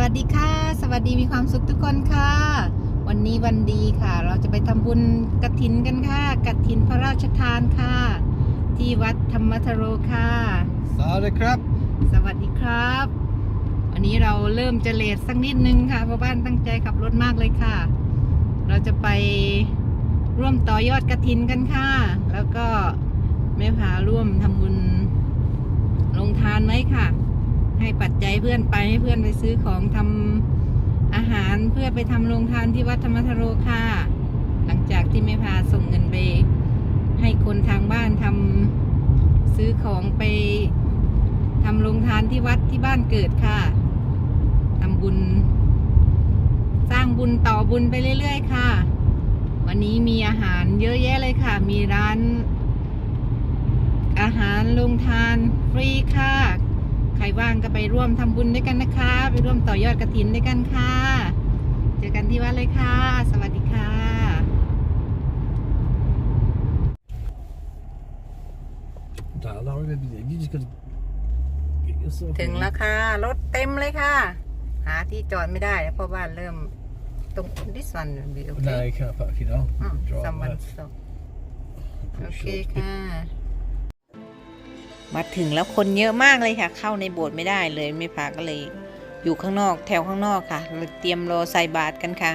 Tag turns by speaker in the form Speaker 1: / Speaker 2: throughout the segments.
Speaker 1: วัสดีค่ะ สวัสดีมีความสุขทุกคนค่ะ วันนี้วันดีค่ะ เราจะไปทำบุญกระถินกันค่ะกระถินพระราชทานค่ะ ที่วัดธรรมทโรค่ะ
Speaker 2: สวัสดีครับ
Speaker 1: สวัสดีครับ วันนี้เราเริ่มจะเลทสักนิดนึงค่ะเพราะบ้านตั้งใจขับรถมากเลยค่ะ เราจะไปร่วมต่อยอดกระถินกันค่ะ แล้วก็แม่พาร่วมทำบุญลงทานไว้ค่ะ ให้ปัจจัยเพื่อนไปให้เพื่อนไปซื้อของทำอาหารเพื่อไปทำโรงทานที่วัดธรรมทโรค่ะหลังจากที่แม่พาส่งเงินไป ให้คนทางบ้านทำซื้อของไปทำโรงทานที่วัดที่บ้านเกิดค่ะทำบุญ สร้างบุญต่อบุญไปเรื่อย ๆ ค่ะ วันนี้มีอาหารเยอะแยะเลยค่ะ มีร้าน อาหารโรงทานฟรีค่ะ ใครว่างก็ไปร่วมทำบุญด้วยกันนะคะ ไปร่วมต่อยอดกระถินด้วยกันค่ะ เจอกันที่วัดเลยค่ะ สวัสดีค่ะ
Speaker 2: Där har vi You just gotta get yourself
Speaker 1: ถึงแล้วค่ะ รถเต็มเลยค่ะ หาที่จอดไม่ได้เพราะว่าเริ่มตรง this one will be
Speaker 2: No,
Speaker 1: okay
Speaker 2: you can't park it on.
Speaker 1: อืม
Speaker 2: Drive
Speaker 1: someone
Speaker 2: there.
Speaker 1: stop
Speaker 2: Pretty
Speaker 1: โอเค
Speaker 2: sure.
Speaker 1: ค่ะ มาถึงแล้วคนเยอะมากเลยค่ะ เข้าในโบสถ์ไม่ได้เลยไม่พาก็เลยอยู่ข้างนอกแถวข้างนอกค่ะ เตรียมรอใส่บาตรกันค่ะ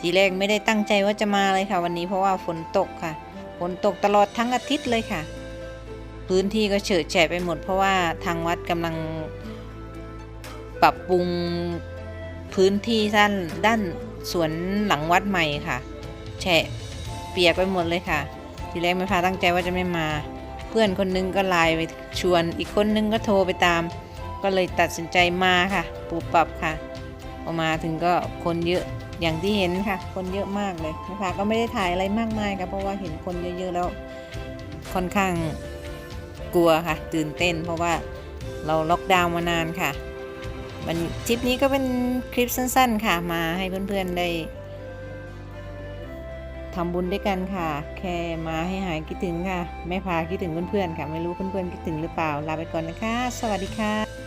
Speaker 1: ทีแรกไม่ได้ตั้งใจว่าจะมาเลยค่ะ วันนี้เพราะว่าฝนตกค่ะฝนตกตลอดทั้งอาทิตย์เลยค่ะ พื้นที่ก็เฉอะแฉะไปหมด เพราะว่าทางวัดกำลังปรับปรุงพื้นที่ด้านด้านสวนหลังวัดใหม่ค่ะ แฉะเปียกไปหมดเลยค่ะ ทีแรกไม่พาตั้งใจว่าจะไม่มา เพื่อนคนนึงก็ไลน์ไปชวน อีกคนนึงก็โทรไปตาม ก็เลยตัดสินใจมาค่ะปูปรับค่ะพอมาถึงก็คนเยอะอย่างที่เห็นค่ะ คนเยอะมากเลยนะคะ ก็ไม่ได้ถ่ายอะไรมากมายค่ะเพราะว่าเห็นคนเยอะๆแล้วค่อนข้างกลัวค่ะ ตื่นเต้น เพราะว่าเราล็อกดาวน์มานานค่ะมันทริปนี้ก็เป็นคลิปสั้น ๆ ค่ะมาให้เพื่อนๆได้ ทำบุญด้วยกันค่ะ แค่มาให้หายคิดถึงค่ะ ไม่พาคิดถึงเพื่อนๆค่ะ ไม่รู้เพื่อนๆคิดถึงหรือเปล่า ลาไปก่อนนะคะ สวัสดีค่ะ